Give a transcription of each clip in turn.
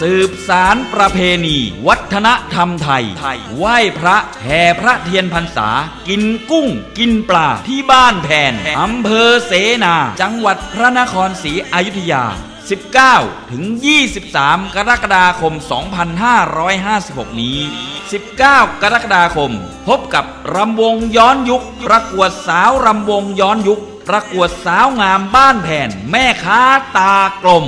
สืบสารประเพณี วัฒนธรรมไทย ไหว้พระแห่พระเทียนพรรษา กินกุ้ง กินปลาที่บ้านแผนอำเภอเสนา จังหวัดพระนครศรีอยุธยา 19 ถึง 23 กรกฎาคม 2556 นี้ 19 กรกฎาคม พบกับรำวงย้อนยุค ประกวดสาวรำวงย้อนยุค ประกวดสาวงามบ้านแผ่น แม่ค้าตากลม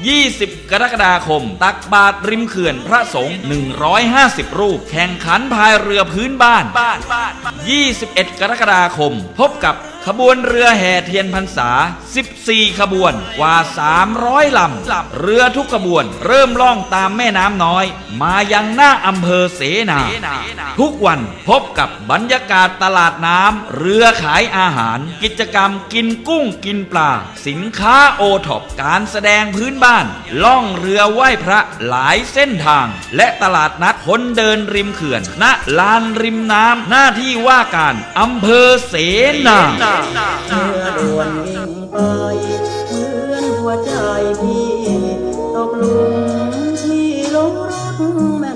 20 กรกฎาคม ตักบาตรริมเขื่อนพระสงฆ์150 รูป แข่งขันพายเรือพื้นบ้าน 21 กรกฎาคม พบกับ ขบวนเรือแห่เทียนพรรษา 14 ขบวน กว่า 300 ลำ เรือทุกขบวน เริ่มล่องตามแม่น้ำน้อย มายังหน้าอำเภอเสนา ทุกวันพบกับบรรยากาศตลาดน้ำ เรือขายอาหาร กิจกรรมกินกุ้งกินปลา สินค้าโอท็อป การแสดงพื้นบ้าน ล่องเรือไหว้พระหลายเส้นทาง และตลาดนัดคนเดินริมเขื่อน ณ ลานริมน้ำ หน้าที่ว่าการอำเภอเสนาเมื่อด่วนวิ่งไป เหมือนหัวใจพี่ ตกหลุมที่ลงรักแม่